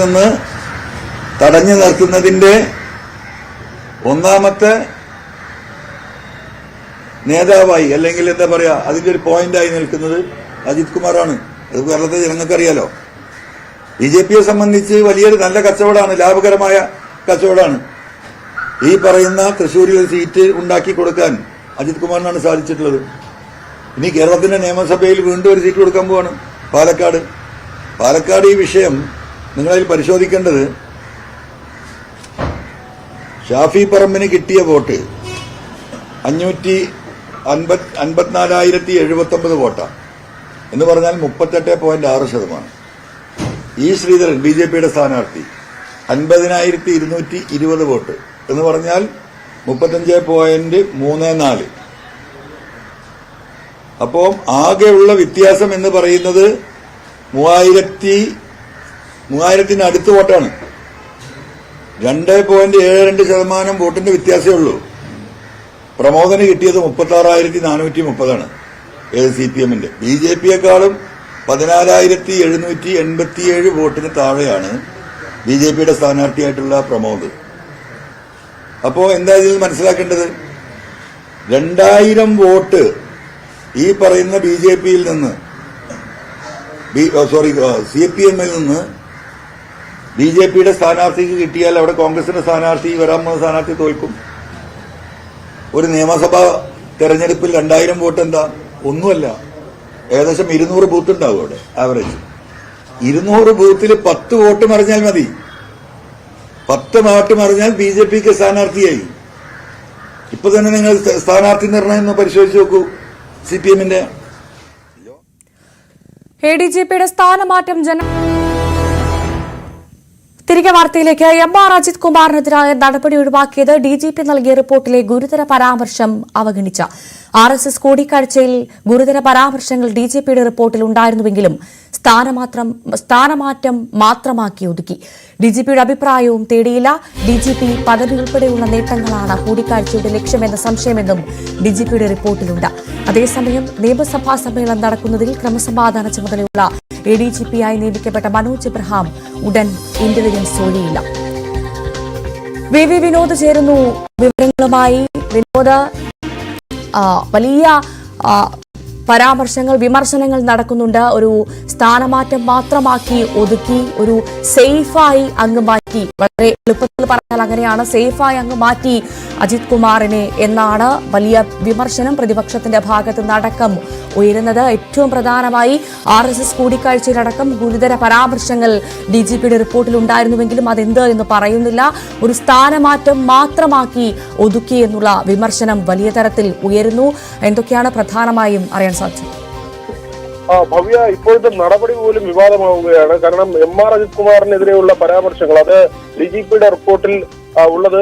നിന്ന് തടഞ്ഞു നിർത്തുന്നതിന്റെ ഒന്നാമത്തെ നേതാവായി അല്ലെങ്കിൽ എന്താ പറയുക അതിന്റെ ഒരു പോയിന്റായി നിൽക്കുന്നത് അജിത് കുമാറാണ്. അത് കേരളത്തിലെ ജനങ്ങൾക്കറിയാലോ. ബി ജെ പിയെ സംബന്ധിച്ച് വലിയൊരു നല്ല കച്ചവടമാണ് ലാഭകരമായ കച്ചവടമാണ്. ഈ പറയുന്ന തൃശ്ശൂരിൽ സീറ്റ് ഉണ്ടാക്കി കൊടുക്കാൻ അജിത് കുമാറിനാണ് സാധിച്ചിട്ടുള്ളത്. ഇനി കേരളത്തിന്റെ നിയമസഭയിൽ വീണ്ടും ഒരു സീറ്റ് കൊടുക്കാൻ പോവാണ് പാലക്കാട്. പാലക്കാട് ഈ വിഷയം നിങ്ങളതിൽ പരിശോധിക്കേണ്ടത് ഷാഫി പറമ്പിന് കിട്ടിയ വോട്ട് അഞ്ഞൂറ്റി അൻപത് അൻപത്തിനാലായിരത്തി എഴുപത്തി ഒമ്പത് വോട്ടാണ് എന്ന് പറഞ്ഞാൽ മുപ്പത്തെട്ട് പോയിന്റ് ആറ് ശതമാനം. ഇ ശ്രീധരൻ ബി ജെ പിയുടെ സ്ഥാനാർത്ഥി അൻപതിനായിരത്തി ഇരുന്നൂറ്റി ഇരുപത് വോട്ട്. എന്ന് പറഞ്ഞാൽ മുപ്പത്തഞ്ച് പോയിന്റ് മൂന്ന് നാല്. അപ്പോൾ ആകെയുള്ള വ്യത്യാസം എന്ന് പറയുന്നത് മൂവായിരത്തി മൂവായിരത്തിന് അടുത്ത് വോട്ടാണ്. രണ്ട് പോയിന്റ് ഏഴ് രണ്ട് ശതമാനം വോട്ടിന്റെ വ്യത്യാസമേ ഉള്ളൂ. പ്രമോദന് കിട്ടിയത് മുപ്പത്തി ആറായിരത്തി നാനൂറ്റി മുപ്പതാണ് ഏത് സി പി എമ്മിന്റെ. ബി ജെ പിയെക്കാളും പതിനാലായിരത്തി എഴുന്നൂറ്റി എൺപത്തിയേഴ് വോട്ടിന് താഴെയാണ് ബി ജെ പിയുടെ സ്ഥാനാർത്ഥിയായിട്ടുള്ള പ്രമോദ്. അപ്പോ എന്താ ഇതിൽ മനസ്സിലാക്കേണ്ടത്? രണ്ടായിരം വോട്ട് ഈ പറയുന്ന ബി ജെ പിയിൽ നിന്ന് സോറി സി പി എമ്മിൽ നിന്ന് ബി ജെ പിയുടെ സ്ഥാനാർത്ഥിക്ക് കിട്ടിയാൽ അവിടെ കോൺഗ്രസിന്റെ സ്ഥാനാർത്ഥി വരാൻ പോകുന്ന സ്ഥാനാർത്ഥി തോൽക്കും. ഒരു നിയമസഭാ തെരഞ്ഞെടുപ്പിൽ രണ്ടായിരം വോട്ട് എന്താ? ഒന്നുമല്ല. ഏകദേശം ഇരുന്നൂറ് ബൂത്ത് ഉണ്ടാവും അവിടെ ആവറേജ്. ഇരുന്നൂറ് ബൂത്തിൽ പത്ത് വോട്ട് മറിഞ്ഞാൽ മതി. പത്ത് വോട്ട് മറിഞ്ഞാൽ ബി ജെ പിക്ക് സ്ഥാനാർത്ഥിയായി. ഇപ്പൊ തന്നെ നിങ്ങൾ സ്ഥാനാർത്ഥി നിർണയം പരിശോധിച്ച് നോക്കൂ സി പി എമ്മിന്റെ. എ ഡി ജി പിയുടെ സ്ഥാനമാറ്റം ജന തിരികെ വാർത്തയിലേക്ക് എം ആർ അജിത് കുമാറിനെതിരായ നടപടി ഒഴിവാക്കിയത് ഡി ജി പി നൽകിയ റിപ്പോർട്ടിലെ ഗുരുതര പരാമർശം അവഗണിച്ച. ആർ എസ് എസ് കൂടിക്കാഴ്ചയിൽ ഗുരുതര പരാമർശങ്ങൾ ഡി ജി പിയുടെ റിപ്പോർട്ടിൽ ഉണ്ടായിരുന്നുവെങ്കിലും സ്ഥാനമാത്രം സ്ഥാനമാറ്റം മാത്രമാക്കി ഒതുക്കി. ഡി ജി പിയുടെ അഭിപ്രായവും തേടിയില്ല. ഡി ജി പി പദവി ഉൾപ്പെടെയുള്ള നേട്ടങ്ങളാണ് കൂടിക്കാഴ്ചയുടെ ലക്ഷ്യമെന്ന സംശയമെന്നും ഡി ജി പിയുടെ റിപ്പോർട്ടിലുണ്ട്. അതേസമയം നിയമസഭാ സമ്മേളനം നടക്കുന്നതിൽ ക്രമസമാധാന ചുമതലയുള്ള എ ഡി ജി പിയായി നിയമിക്കപ്പെട്ട മനോജ് എബ്രഹാം ഉടൻ ഇന്റലിജൻസ് ഒഴിയില്ല വി വി വിനോദ് ചേരുന്നു. വിവരങ്ങളുമായി വിനോദ് വലിയ പരാമർശങ്ങൾ വിമർശനങ്ങൾ നടക്കുന്നുണ്ട്. ഒരു സ്ഥാനമാറ്റം മാത്രമാക്കി ഒതുക്കി ഒരു സേഫായി അങ്ങ് മാറ്റി. വളരെ എളുപ്പത്തിൽ പറഞ്ഞാൽ അങ്ങനെയാണ്. സേഫായി അങ്ങ് മാറ്റി അജിത് കുമാറിനെ എന്നാണ് വലിയ വിമർശനം പ്രതിപക്ഷത്തിന്റെ ഭാഗത്ത് നടക്കം ഉയരുന്നത്. ഏറ്റവും പ്രധാനമായി ആർ എസ് എസ് കൂടിക്കാഴ്ചയിലടക്കം ഗുരുതര പരാമർശങ്ങൾ ഡി ജി പിയുടെ റിപ്പോർട്ടിൽ ഉണ്ടായിരുന്നുവെങ്കിലും അതെന്ത് എന്ന് പറയുന്നില്ല. ഒരു സ്ഥാനമാറ്റം മാത്രമാക്കി ഒതുക്കി എന്നുള്ള വിമർശനം വലിയ തരത്തിൽ ഉയരുന്നു. എന്തൊക്കെയാണ് പ്രധാനമായും അറിയാൻ സാധിച്ചത്. ആ ഭവ്യ ഇപ്പോഴത്തെ നടപടി പോലും വിവാദമാവുകയാണ്. കാരണം എം ആർ അജിത് കുമാറിനെതിരെയുള്ള പരാമർശങ്ങൾ അത് ഡി ജി പിയുടെ റിപ്പോർട്ടിൽ ഉള്ളത്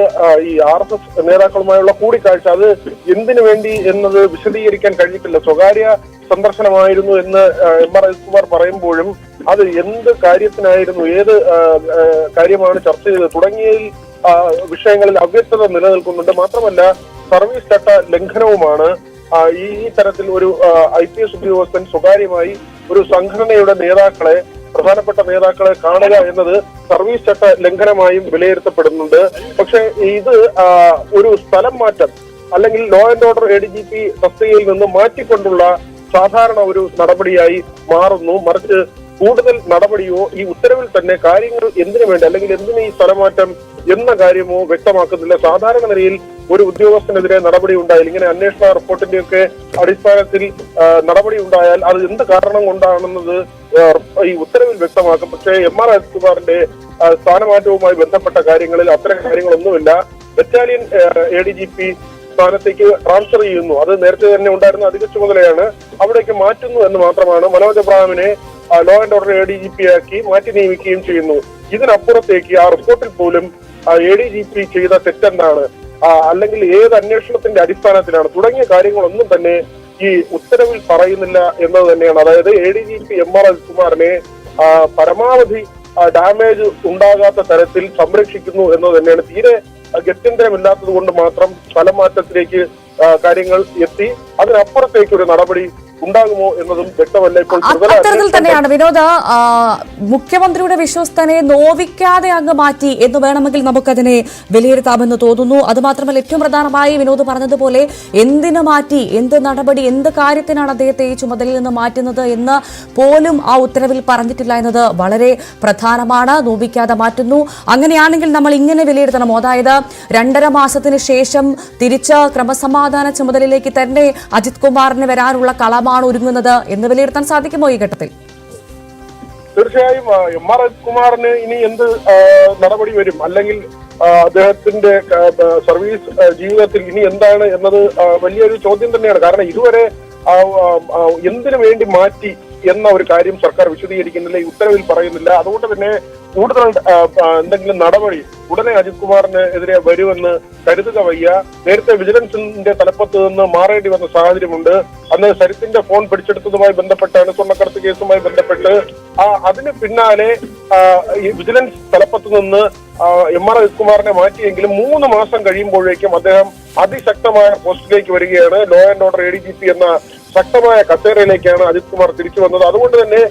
ഈ ആർ എസ് എസ് നേതാക്കളുമായുള്ള കൂടിക്കാഴ്ച. അത് എന്തിനു വേണ്ടി എന്നത് വിശദീകരിക്കാൻ കഴിഞ്ഞിട്ടില്ല. സ്വകാര്യ സന്ദർശനമായിരുന്നു എന്ന് എം ആർ അജിത് കുമാർ പറയുമ്പോഴും അത് എന്ത് കാര്യത്തിനായിരുന്നു ഏത് കാര്യമാണ് ചർച്ച ചെയ്തത്? തുടങ്ങിയതിൽ വിഷയങ്ങളിൽ അവ്യക്തത നിലനിൽക്കുന്നുണ്ട്. മാത്രമല്ല സർവീസ് ചട്ട ലംഘനവുമാണ് ഈ തരത്തിൽ ഒരു ഐ പി എസ് ഉദ്യോഗസ്ഥൻ സ്വകാര്യമായി ഒരു സംഘടനയുടെ നേതാക്കളെ പ്രധാനപ്പെട്ട നേതാക്കളെ കാണുക എന്നത് സർവീസ് ചട്ട ലംഘനമായും വിലയിരുത്തപ്പെടുന്നുണ്ട്. പക്ഷെ ഇത് ഒരു സ്ഥലം മാറ്റം അല്ലെങ്കിൽ law and order A D G P തസ്തികയിൽ നിന്ന് മാറ്റിക്കൊണ്ടുള്ള സാധാരണ ഒരു നടപടിയായി മാറുന്നു. മറിച്ച് കൂടുതൽ നടപടിയോ ഈ ഉത്തരവിൽ തന്നെ കാര്യങ്ങൾ എന്തിനു വേണ്ടി അല്ലെങ്കിൽ എന്തിനു ഈ സ്ഥലമാറ്റം എന്ന കാര്യമോ വ്യക്തമാക്കുന്നില്ല. സാധാരണ നിലയിൽ ഒരു ഉദ്യോഗസ്ഥനെതിരെ നടപടി ഉണ്ടായാൽ ഇങ്ങനെ അന്വേഷണ റിപ്പോർട്ടിന്റെയൊക്കെ അടിസ്ഥാനത്തിൽ നടപടി ഉണ്ടായാൽ അത് എന്ത് കാരണം കൊണ്ടാണെന്നത് ഈ ഉത്തരവിൽ വ്യക്തമാക്കും. പക്ഷേ എം ആർ അജിത്കുമാറിന്റെ സ്ഥാനമാറ്റവുമായി ബന്ധപ്പെട്ട കാര്യങ്ങളിൽ അത്തരം കാര്യങ്ങളൊന്നുമില്ല. Battalion A D G P സ്ഥാനത്തേക്ക് ട്രാൻസ്ഫർ ചെയ്യുന്നു. അത് നേരത്തെ തന്നെ ഉണ്ടായിരുന്ന അധിക ചുമതലയാണ് അവിടേക്ക് മാറ്റുന്നു എന്ന് മാത്രമാണ് Manoj അബ്രാമിനെ law and order A D G P ആക്കി മാറ്റി നിയമിക്കുകയും ചെയ്യുന്നു. ഇതിനപ്പുറത്തേക്ക് ആ റിപ്പോർട്ടിൽ പോലും എ ഡി ജി പി ചെയ്ത തെറ്റെന്താണ്? അല്ലെങ്കിൽ ഏത് അന്വേഷണത്തിന്റെ അടിസ്ഥാനത്തിലാണ്? തുടങ്ങിയ കാര്യങ്ങളൊന്നും തന്നെ ഈ ഉത്തരവിൽ പറയുന്നില്ല എന്നത് തന്നെയാണ്. അതായത് A D G P M R അജിത്കുമാറിനെ പരമാവധി ഡാമേജ് ഉണ്ടാകാത്ത തരത്തിൽ സംരക്ഷിക്കുന്നു എന്നത് തന്നെയാണ്. തീരെ ഗത്യന്തരമില്ലാത്തത് കൊണ്ട് മാത്രം സ്ഥലമാറ്റത്തിലേക്ക് മാറ്റത്തിലേക്ക് കാര്യങ്ങൾ എത്തി. അതിനപ്പുറത്തേക്ക് ഒരു നടപടി ഉണ്ടാകുമോ എന്നതും വ്യക്തമല്ല. ഇപ്പോൾ അത്തരത്തിൽ തന്നെയാണ് വിനോദ മുഖ്യമന്ത്രിയുടെ വിശ്വസ്തനെ നോവിക്കാതെ അങ്ങ് മാറ്റി എന്ന് വേണമെങ്കിൽ നമുക്കതിനെ വിലയിരുത്താമെന്ന് തോന്നുന്നു. അതുമാത്രമല്ല ഏറ്റവും പ്രധാനമായി വിനോദ് പറഞ്ഞതുപോലെ എന്തിനു മാറ്റി എന്ത് നടപടി എന്ത് കാര്യത്തിനാണ് അദ്ദേഹത്തെ ഈ ചുമതലയിൽ നിന്ന് മാറ്റുന്നത് എന്ന് പോലും ആ ഉത്തരവിൽ പറഞ്ഞിട്ടില്ല എന്നത് വളരെ പ്രധാനമാണ്. നോവിക്കാതെ മാറ്റുന്നു. അങ്ങനെയാണെങ്കിൽ നമ്മൾ ഇങ്ങനെ വിലയിരുത്തണം. അതായത് രണ്ടര മാസത്തിന് ശേഷം തിരിച്ച് ക്രമസമാധാന ചുമതലയിലേക്ക് തന്നെ അജിത് കുമാറിന് വരാനുള്ള കളമാണ് ഒരുങ്ങുന്നത് എന്ന് വിലയിരുത്താൻ സാധിക്കുമോ ഈ ഘട്ടത്തിൽ? തീർച്ചയായും എം ആർ കുമാറിന് ഇനി എന്ത് നടപടി വരും? അല്ലെങ്കിൽ അദ്ദേഹത്തിന്റെ സർവീസ് ജീവിതത്തിൽ ഇനി എന്താണ് എന്നത് വലിയൊരു ചോദ്യം തന്നെയാണ്. കാരണം ഇതുവരെ എന്തിനു വേണ്ടി മാറ്റി എന്ന ഒരു കാര്യം സർക്കാർ വിശദീകരിക്കുന്നില്ല ഈ ഉത്തരവിൽ പറയുന്നില്ല. അതുകൊണ്ട് തന്നെ കൂടുതൽ എന്തെങ്കിലും നടപടി ഉടനെ അജിത് കുമാറിന് എതിരെ വരുമെന്ന് കരുതുക വയ്യ. നേരത്തെ വിജിലൻസിന്റെ തലപ്പത്ത് നിന്ന് മാറേണ്ടി വന്ന സാഹചര്യമുണ്ട്. അന്ന് സരിത്തിന്റെ ഫോൺ പിടിച്ചെടുത്തതുമായി ബന്ധപ്പെട്ടാണ് സ്വർണക്കടത്ത് കേസുമായി ബന്ധപ്പെട്ട് ആ അതിന് പിന്നാലെ വിജിലൻസ് തലപ്പത്ത് നിന്ന് എം ആർ അജിത് കുമാറിനെ മാറ്റിയെങ്കിലും മൂന്ന് മാസം കഴിയുമ്പോഴേക്കും അദ്ദേഹം അതിശക്തമായ പോസ്റ്റിലേക്ക് വരികയാണ്. Law and order A D G P എന്ന ശക്തമായ കസേരയിലേക്കാണ് അജിത് കുമാർ തിരിച്ചു വന്നത്. അതുകൊണ്ട് തന്നെ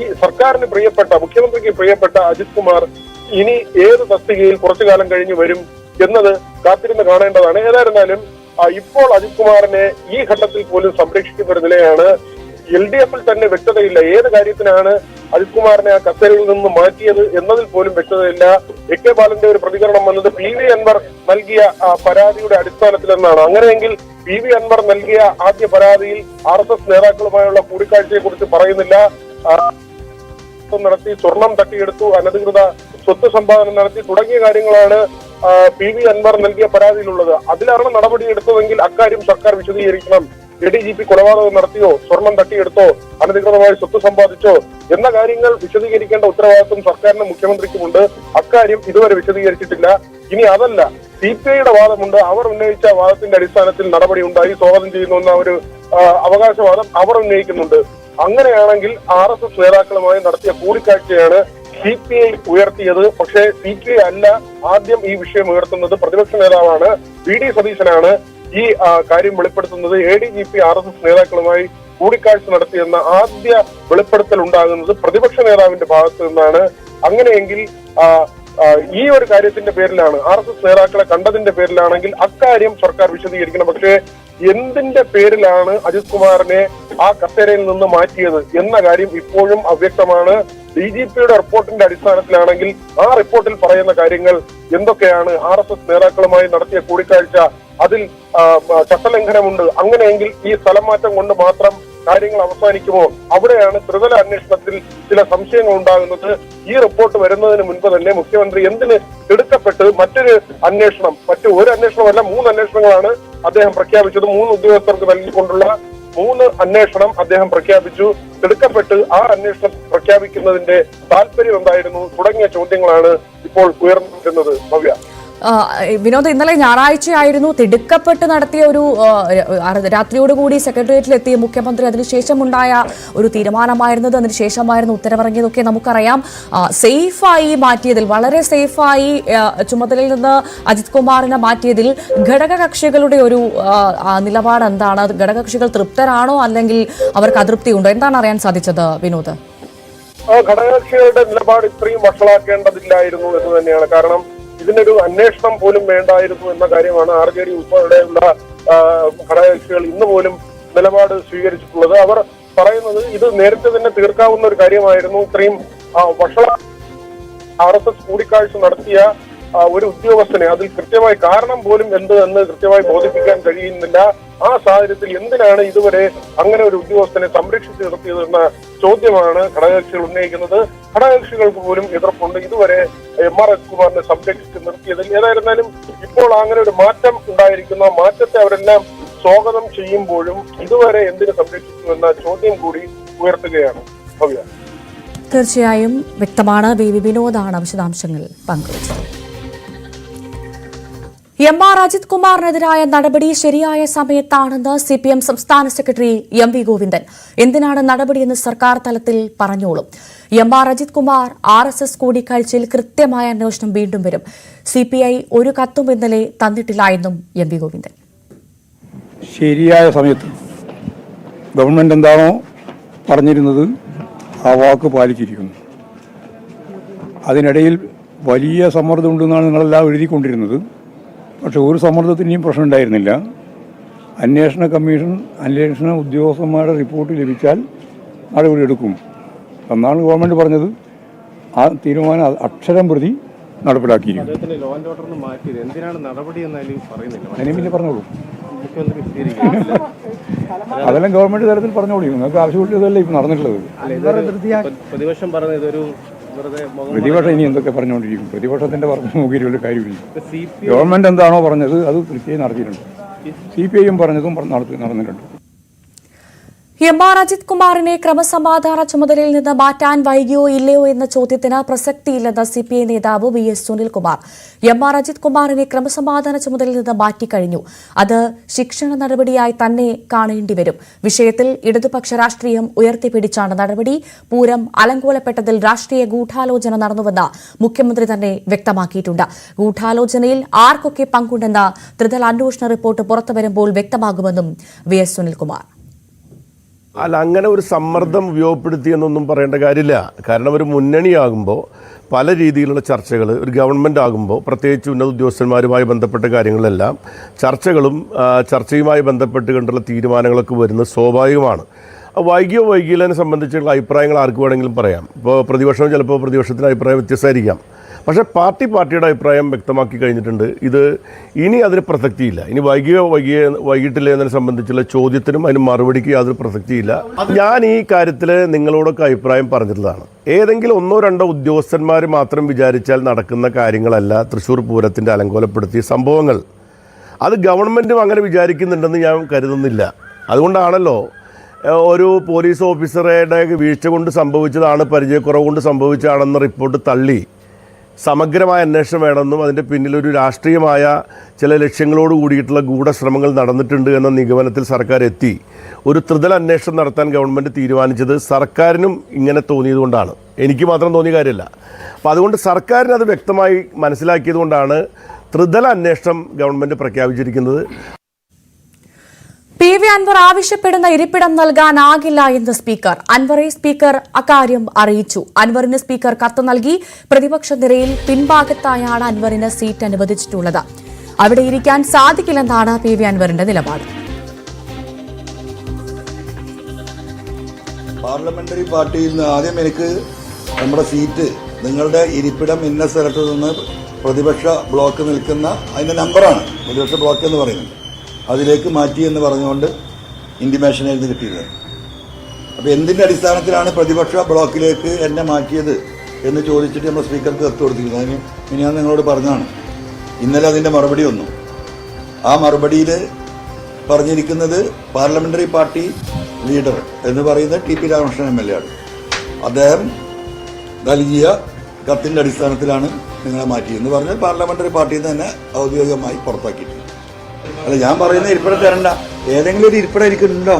ഈ സർക്കാരിന് പ്രിയപ്പെട്ട മുഖ്യമന്ത്രിക്ക് പ്രിയപ്പെട്ട അജിത് കുമാർ ഇനി ഏത് തസ്തികയിൽ കുറച്ചു കാലം കഴിഞ്ഞ് വരും എന്നത് കാത്തിരുന്ന് കാണേണ്ടതാണ്. ഏതായിരുന്നാലും ഇപ്പോൾ അജിത് കുമാറിനെ ഈ ഘട്ടത്തിൽ പോലും സംരക്ഷിക്കുന്ന ഒരു നിലയാണ് എൽ ഡി എഫിൽ തന്നെ വ്യക്തതയില്ല. ഏത് കാര്യത്തിനാണ് അജിത് കുമാറിനെ ആ കസേരയിൽ നിന്ന് മാറ്റിയത് എന്നതിൽ പോലും വ്യക്തതയില്ല. എ കെ ബാലന്റെ ഒരു പ്രതികരണം വന്നത് പി വി അൻവർ നൽകിയ പരാതിയുടെ അടിസ്ഥാനത്തിലെന്നാണ്. അങ്ങനെയെങ്കിൽ പി വി അൻവർ നൽകിയ ആദ്യ പരാതിയിൽ ആർ എസ് എസ് നേതാക്കളുമായുള്ള കൂടിക്കാഴ്ചയെ കുറിച്ച് പറയുന്നില്ല ആ, നടത്തി സ്വർണം തട്ടിയെടുത്തു അനധികൃത സ്വത്ത് സമ്പാദനം നടത്തി തുടങ്ങിയ കാര്യങ്ങളാണ് പി വി അൻവർ നൽകിയ പരാതിയിലുള്ളത്. അതിലാണ് നടപടി എടുത്തതെങ്കിൽ അക്കാര്യം സർക്കാർ വിശദീകരിക്കണം. എ ഡി ജി പി കൊലപാതകം നടത്തിയോ സ്വർണം തട്ടിയെടുത്തോ അനധികൃതമായി സ്വത്ത് സമ്പാദിച്ചോ എന്ന കാര്യങ്ങൾ വിശദീകരിക്കേണ്ട ഉത്തരവാദിത്വം സർക്കാരിനും മുഖ്യമന്ത്രിക്കുമുണ്ട്. അക്കാര്യം ഇതുവരെ വിശദീകരിച്ചിട്ടില്ല. ഇനി അതല്ല സി പി ഐയുടെ വാദമുണ്ട്. അവർ ഉന്നയിച്ച വാദത്തിന്റെ അടിസ്ഥാനത്തിൽ നടപടി ഉണ്ടായി. സ്വാഗതം ചെയ്യുന്നുവെന്ന ഒരു ആ, അവകാശവാദം അവർ ഉന്നയിക്കുന്നുണ്ട്. അങ്ങനെയാണെങ്കിൽ ആർ എസ് എസ് നേതാക്കളുമായി നടത്തിയ കൂടിക്കാഴ്ചയാണ് സി പി ഐ ഉയർത്തിയത്. പക്ഷേ സി പി ഐ അല്ല ആദ്യം ഈ വിഷയം ഉയർത്തുന്നത്. പ്രതിപക്ഷ നേതാവാണ് വി ഡി സതീശനാണ് ഈ കാര്യം വെളിപ്പെടുത്തുന്നത്. A D G P R S S നേതാക്കളുമായി കൂടിക്കാഴ്ച നടത്തിയെന്ന ആദ്യ വെളിപ്പെടുത്തൽ ഉണ്ടാകുന്നത് പ്രതിപക്ഷ നേതാവിന്റെ ഭാഗത്തു നിന്നാണ്. അങ്ങനെയെങ്കിൽ ഈ ഒരു കാര്യത്തിന്റെ പേരിലാണ് ആർ എസ് എസ് നേതാക്കളെ കണ്ടതിന്റെ പേരിലാണെങ്കിൽ അക്കാര്യം സർക്കാർ വിശദീകരിക്കണം. പക്ഷേ എന്തിന്റെ പേരിലാണ് അജിത് കുമാറിനെ ആ കസേരയിൽ നിന്ന് മാറ്റിയത് എന്ന കാര്യം ഇപ്പോഴും അവ്യക്തമാണ്. ഡി ജി പിയുടെ റിപ്പോർട്ടിന്റെ അടിസ്ഥാനത്തിലാണെങ്കിൽ ആ റിപ്പോർട്ടിൽ പറയുന്ന കാര്യങ്ങൾ എന്തൊക്കെയാണ് ആർ എസ് എസ് നേതാക്കളുമായി നടത്തിയ കൂടിക്കാഴ്ച അതിൽ ചട്ടലംഘനമുണ്ട്. അങ്ങനെയെങ്കിൽ ഈ സ്ഥലം മാറ്റം കൊണ്ട് മാത്രം കാര്യങ്ങൾ അവസാനിക്കുമോ അവിടെയാണ് ത്രിതല അന്വേഷണത്തിൽ ചില സംശയങ്ങൾ ഉണ്ടാകുന്നത്. ഈ റിപ്പോർട്ട് വരുന്നതിന് മുൻപ് തന്നെ മുഖ്യമന്ത്രി എന്തിന് തിടുക്കപ്പെട്ട് മറ്റൊരു അന്വേഷണം മറ്റു ഒരു അന്വേഷണമല്ല മൂന്ന് അന്വേഷണങ്ങളാണ് അദ്ദേഹം പ്രഖ്യാപിച്ചത്. മൂന്ന് ഉദ്യോഗസ്ഥർക്ക് നൽകിക്കൊണ്ടുള്ള മൂന്ന് അന്വേഷണം അദ്ദേഹം പ്രഖ്യാപിച്ചു. തിടുക്കപ്പെട്ട് ആ അന്വേഷണം പ്രഖ്യാപിക്കുന്നതിന്റെ താല്പര്യം എന്തായിരുന്നു തുടങ്ങിയ ചോദ്യങ്ങളാണ് ഇപ്പോൾ ഉയർന്നിരിക്കുന്നത് ഭവ്യ. വിനോദ് ഇന്നലെ ഞായറാഴ്ചയായിരുന്നു തിടുക്കപ്പെട്ട് നടത്തിയ ഒരു രാത്രിയോടുകൂടി സെക്രട്ടേറിയറ്റിൽ എത്തിയ മുഖ്യമന്ത്രി. അതിനുശേഷമുണ്ടായ ഒരു തീരുമാനമായിരുന്നത് അതിനുശേഷമായിരുന്നു ഉത്തരവിറങ്ങിയതൊക്കെ നമുക്കറിയാം. സേഫായി മാറ്റിയതിൽ വളരെ സേഫായി ചുമതലയിൽ നിന്ന് അജിത് കുമാറിനെ മാറ്റിയതിൽ ഘടകകക്ഷികളുടെ ഒരു നിലപാട് എന്താണ്? ഘടകകക്ഷികൾ തൃപ്തരാണോ? അല്ലെങ്കിൽ അവർക്ക് അതൃപ്തി ഉണ്ടോ? എന്താണ് അറിയാൻ സാധിച്ചത് വിനോദ്? ഘടകകക്ഷികളുടെ നിലപാട് ഇത്രയും വഷളാക്കേണ്ടതില്ലായിരുന്നു എന്ന് തന്നെയാണ്. കാരണം ഇതിനൊരു അന്വേഷണം പോലും വേണ്ടായിരുന്നു എന്ന കാര്യമാണ് ആർ ജെ ഡി ഉൾപ്പെടെയുള്ള ഘടകകക്ഷികൾ ഇന്ന് പോലും നിലപാട് സ്വീകരിച്ചിട്ടുള്ളത്. അവർ പറയുന്നത് ഇത് നേരത്തെ തന്നെ തീർക്കാവുന്ന ഒരു കാര്യമായിരുന്നു. ഇത്രയും വർഷ ആർ എസ് എസ് കൂടിക്കാഴ്ച നടത്തിയ ഒരു ഉദ്യോഗസ്ഥനെ അതിൽ കൃത്യമായി കാരണം പോലും എന്ത് എന്ന് കൃത്യമായി ബോധിപ്പിക്കാൻ കഴിയുന്നില്ല. ആ സാഹചര്യത്തിൽ എന്തിനാണ് ഇതുവരെ അങ്ങനെ ഒരു ഉദ്യോഗസ്ഥനെ സംരക്ഷിച്ചു നിർത്തിയതെന്ന ചോദ്യമാണ് ഘടകകക്ഷികൾ ഉന്നയിക്കുന്നത്. ഘടകകക്ഷികൾക്ക് പോലും എതിർപ്പുണ്ട്. ഇതുവരെ എം ആർ എസ് കുമാറിനെ സംരക്ഷിച്ച് നിർത്തിയതിൽ ഏതായിരുന്നാലും ഇപ്പോൾ അങ്ങനെ ഒരു മാറ്റം ഉണ്ടായിരിക്കുന്ന മാറ്റത്തെ അവരെല്ലാം സ്വാഗതം ചെയ്യുമ്പോഴും ഇതുവരെ എന്തിനു സംരക്ഷിച്ചു എന്ന ചോദ്യം കൂടി ഉയർത്തുകയാണ്. ഭവ്യ. തീർച്ചയായും വ്യക്തമാണ്. വി വിനോദാണ് വിശദാംശങ്ങൾ പങ്കുവച്ചത്. എം ആർ അജിത് കുമാറിനെതിരായ നടപടി ശരിയായ സമയത്താണെന്ന് സി പി എം സംസ്ഥാന സെക്രട്ടറി എം വി ഗോവിന്ദൻ. എന്തിനാണ് നടപടിയെന്ന് സർക്കാർ തലത്തിൽ പറഞ്ഞോളും. M R Ajith Kumar R S S കൂടിക്കാഴ്ചയിൽ കൃത്യമായ അന്വേഷണം വീണ്ടും വരും. സി പി ഐ ഒരു കത്തും ഇന്നലെ തന്നിട്ടില്ല എന്നും എം വി ഗോവിന്ദൻ. ശരിയായ സമയത്ത് ഗവൺമെന്റ് എന്താണോ പറഞ്ഞിരുന്നത് ആ വാക്ക് പാലിച്ചിരിക്കുന്നു. അതിനിടയിൽ വലിയ സമ്മർദ്ദമുണ്ടെന്നാണ് നിങ്ങളെല്ലാം എഴുതിക്കൊണ്ടിരുന്നത്. പക്ഷെ ഒരു സമ്മർദ്ദത്തിന്റെയും പ്രശ്നം ഉണ്ടായിരുന്നില്ല അന്വേഷണ കമ്മീഷൻ അന്വേഷണ ഉദ്യോഗസ്ഥന്മാരുടെ റിപ്പോർട്ട് ലഭിച്ചാൽ നടപടി നടപടിയെടുക്കും എന്നാണ് ഗവൺമെന്റ് പറഞ്ഞത് ആ തീരുമാനം അക്ഷരം പ്രതി നടപ്പിലാക്കിയിരിക്കും അതിനെ പിന്നെ പറഞ്ഞോളൂ. അതെല്ലാം ഗവൺമെന്റ് തലത്തിൽ പറഞ്ഞോളൂ. നിങ്ങൾക്ക് ആവശ്യമുള്ളതല്ലേ ഇപ്പൊ നടന്നിട്ടുള്ളത്. പ്ര- പ്രതിപക്ഷം പറഞ്ഞത് ഇതൊരു പ്രതിപക്ഷം ഇനി എന്തൊക്കെ പറഞ്ഞുകൊണ്ടിരിക്കും? പ്രതിപക്ഷത്തിന്റെ പറഞ്ഞു നോക്കിയിട്ട് ഒരു കാര്യമില്ല. ഗവൺമെന്റ് എന്താണോ പറഞ്ഞത് അത് കൃത്യമായി നടത്തിയിട്ടുണ്ട്. സി പി ഐയും പറഞ്ഞതും പറ- നടത്തി- നടന്നിട്ടുണ്ട്. എം ആർ അജിത് കുമാറിനെ ക്രമസമാധാന ചുമതലയിൽ നിന്ന് മാറ്റാൻ വൈകിയോ ഇല്ലയോ എന്ന ചോദ്യത്തിന് പ്രസക്തിയില്ലെന്ന് സി പി ഐ നേതാവ് V S Sunilkumar. M R Ajith കുമാറിനെ ക്രമസമാധാന ചുമതലയിൽ നിന്ന് മാറ്റിക്കഴിഞ്ഞു അത് ശിക്ഷണ നടപടിയായി തന്നെ കാണേണ്ടിവരും വിഷയത്തിൽ ഇടതുപക്ഷ രാഷ്ട്രീയം ഉയർത്തിപ്പിടിച്ചാണ് നടപടി. പൂരം അലങ്കോലപ്പെട്ടതിൽ രാഷ്ട്രീയ ഗൂഢാലോചന നടന്നുവെന്ന് മുഖ്യമന്ത്രി തന്നെ വ്യക്തമാക്കിയിട്ടുണ്ട്. ഗൂഢാലോചനയിൽ ആർക്കൊക്കെ പങ്കുണ്ടെന്ന് ത്രിതല അന്വേഷണ റിപ്പോർട്ട് പുറത്തുവരുമ്പോൾ വ്യക്തമാകുമെന്നും വി എസ് സുനിൽകുമാർ. അല്ല അങ്ങനെ ഒരു സമ്മർദ്ദം ഉപയോഗപ്പെടുത്തി എന്നൊന്നും പറയേണ്ട കാര്യമില്ല. കാരണം ഒരു മുന്നണിയാകുമ്പോൾ പല രീതിയിലുള്ള ചർച്ചകൾ ഒരു ഗവൺമെന്റ് ആകുമ്പോൾ പ്രത്യേകിച്ച് ഉന്നത ഉദ്യോഗസ്ഥന്മാരുമായി ബന്ധപ്പെട്ട കാര്യങ്ങളെല്ലാം ചർച്ചകളും ചർച്ചയുമായി ബന്ധപ്പെട്ട് കണ്ടുള്ള തീരുമാനങ്ങളൊക്കെ വരുന്നത് സ്വാഭാവികമാണ്. വൈകിയോ വൈകിയതിനെ സംബന്ധിച്ചുള്ള അഭിപ്രായങ്ങൾ ആർക്ക് വേണമെങ്കിലും പറയാം. ഇപ്പോൾ പ്രതിപക്ഷം ചിലപ്പോൾ പ്രതിപക്ഷത്തിന്റെ അഭിപ്രായം വ്യത്യസ്തമായിരിക്കാം. പക്ഷേ പാർട്ടി പാർട്ടിയുടെ അഭിപ്രായം വ്യക്തമാക്കി കഴിഞ്ഞിട്ടുണ്ട്. ഇത് ഇനി അതിന് പ്രസക്തിയില്ല. ഇനി വൈകിയോ വൈകിയ വൈകിട്ടില്ല എന്നതിനെ സംബന്ധിച്ചുള്ള ചോദ്യത്തിനും അതിന് മറുപടിക്ക് യാതൊരു പ്രസക്തിയില്ല. ഞാൻ ഈ കാര്യത്തിൽ നിങ്ങളോടൊക്കെ അഭിപ്രായം പറഞ്ഞിട്ടുള്ളതാണ്. ഏതെങ്കിലും ഒന്നോ രണ്ടോ ഉദ്യോഗസ്ഥന്മാർ മാത്രം വിചാരിച്ചാൽ നടക്കുന്ന കാര്യങ്ങളല്ല തൃശ്ശൂർ പൂരത്തിന്റെ അലങ്കോലപ്പെടുത്തിയ സംഭവങ്ങൾ. അത് ഗവൺമെന്റും അങ്ങനെ വിചാരിക്കുന്നുണ്ടെന്ന് ഞാൻ കരുതുന്നില്ല. അതുകൊണ്ടാണല്ലോ ഒരു പോലീസ് ഓഫീസറുടെ വീഴ്ച കൊണ്ട് സംഭവിച്ചതാണ് പരിചയക്കുറവ് കൊണ്ട് സംഭവിച്ചതാണെന്ന റിപ്പോർട്ട് തള്ളി. സമഗ്രമായ അന്വേഷണം വേണമെന്നും അതിന്റെ പിന്നിലൊരു രാഷ്ട്രീയമായ ചില ലക്ഷ്യങ്ങളോട് കൂടിയിട്ടുള്ള ഗൂഢശ്രമങ്ങൾ നടന്നിട്ടുണ്ട് എന്ന നിഗമനത്തിൽ സർക്കാർ എത്തി. ഒരു ത്രിതല അന്വേഷണം നടത്താൻ ഗവൺമെന്റ് തീരുമാനിച്ചത് സർക്കാരിനും ഇങ്ങനെ തോന്നിയതുകൊണ്ടാണ്. എനിക്ക് മാത്രം തോന്നിയ കാര്യമല്ല. അപ്പോൾ അതുകൊണ്ട് സർക്കാരിന് അത് വ്യക്തമായി മനസ്സിലാക്കിയതുകൊണ്ടാണ് ത്രിതല അന്വേഷണം ഗവൺമെന്റ് പ്രഖ്യാപിച്ചിരിക്കുന്നത്. പി വി അൻവർ ആവശ്യപ്പെടുന്ന ഇരിപ്പിടം നൽകാനാകില്ല എന്ന് സ്പീക്കർ. അൻവറെ സ്പീക്കർ അക്കാര്യം അറിയിച്ചു. അൻവറിന് സ്പീക്കർ കത്ത് നൽകി പ്രതിപക്ഷ നിരയിൽ പിൻഭാഗത്തായാണ് അൻവറിന് സീറ്റ് അനുവദിച്ചിട്ടുള്ളത്. അവിടെ ഇരിക്കാൻ സാധിക്കില്ലെന്നാണ് പി വി അൻവറിന്റെ നിലപാട്. പാർലമെന്ററി പാർട്ടിയിൽ നിന്ന് ആദ്യം എനിക്ക് നമ്മുടെ സീറ്റ് നിങ്ങളുടെ ഇരിപ്പിടം ഇന്ന സ്ഥലത്ത് നിന്ന് പ്രതിപക്ഷ ബ്ലോക്ക് നിൽക്കുന്ന അതിന്റെ നമ്പറാണ് പ്രതിപക്ഷ ബ്ലോക്ക് എന്ന് പറയുന്നത്. അതിലേക്ക് മാറ്റി എന്ന് പറഞ്ഞുകൊണ്ട് ഇന്റിമേഷനായിരുന്നു കിട്ടിയത്. അപ്പോൾ എന്തിന്റെ അടിസ്ഥാനത്തിലാണ് പ്രതിപക്ഷ ബ്ലോക്കിലേക്ക് എന്നെ മാറ്റിയത് എന്ന് ചോദിച്ചിട്ട് നമ്മൾ സ്പീക്കർക്ക് കത്ത് കൊടുത്തിരുന്നു. അതിന് ഇനി ഞാൻ നിങ്ങളോട് പറഞ്ഞാണ് ഇന്നലെ അതിന്റെ മറുപടി വന്നു. ആ മറുപടിയിൽ പറഞ്ഞിരിക്കുന്നത് പാർലമെന്ററി പാർട്ടി ലീഡർ എന്ന് പറയുന്ന T P Ramakrishnan M L A ആണ്. അദ്ദേഹം നൽകിയ കത്തിന്റെ അടിസ്ഥാനത്തിലാണ് നിങ്ങളെ മാറ്റി എന്ന് പറഞ്ഞാൽ പാർലമെന്ററി പാർട്ടിയിൽ നിന്ന് തന്നെ ഔദ്യോഗികമായി പുറത്താക്കിയിട്ടുണ്ട്. അല്ല ഞാൻ പറയുന്ന ഇരിപ്പിടം തരണ്ട. ഏതെങ്കിലും ഒരു ഇരിപ്പിടം എനിക്കുണ്ടോ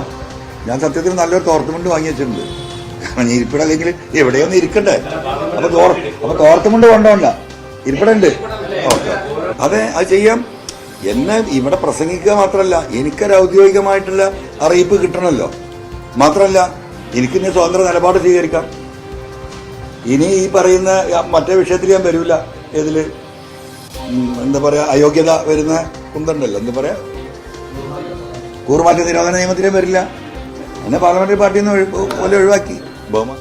ഞാൻ സത്യത്തിൽ നല്ലൊരു തോർത്തുമുണ്ട് വാങ്ങി വെച്ചിട്ടുണ്ട്. കാരണം ഇരിപ്പിട അല്ലെങ്കിൽ എവിടെയൊന്നും ഇരിക്കണ്ടേ? അപ്പൊ തോർ അപ്പൊ തോർത്തുമുണ്ട് കൊണ്ടോണ്ട. ഇരിപ്പിടം ഉണ്ട് ഓക്കെ. അതെ അത് ചെയ്യാം. എന്നെ ഇവിടെ പ്രസംഗിക്കുക മാത്രമല്ല എനിക്കൊരു ഔദ്യോഗികമായിട്ടുള്ള അറിയിപ്പ് കിട്ടണമല്ലോ മാത്രമല്ല എനിക്ക് ഇനി സ്വതന്ത്ര നിലപാട് സ്വീകരിക്കാം. ഇനി ഈ പറയുന്ന മറ്റേ വിഷയത്തിൽ ഞാൻ വരില്ല ഏതിൽ? എന്താ പറയാ അയോഗ്യത വരുന്ന കുന്തണ്ടല്ലോ എന്താ പറയാ? കൂറുമാറ്റ നിരോധന നിയമത്തിലേ വരില്ല എന്നെ പാർലമെന്ററി പാർട്ടിയിൽ നിന്ന് പോലെ ഒഴിവാക്കി. ബഹുമാ.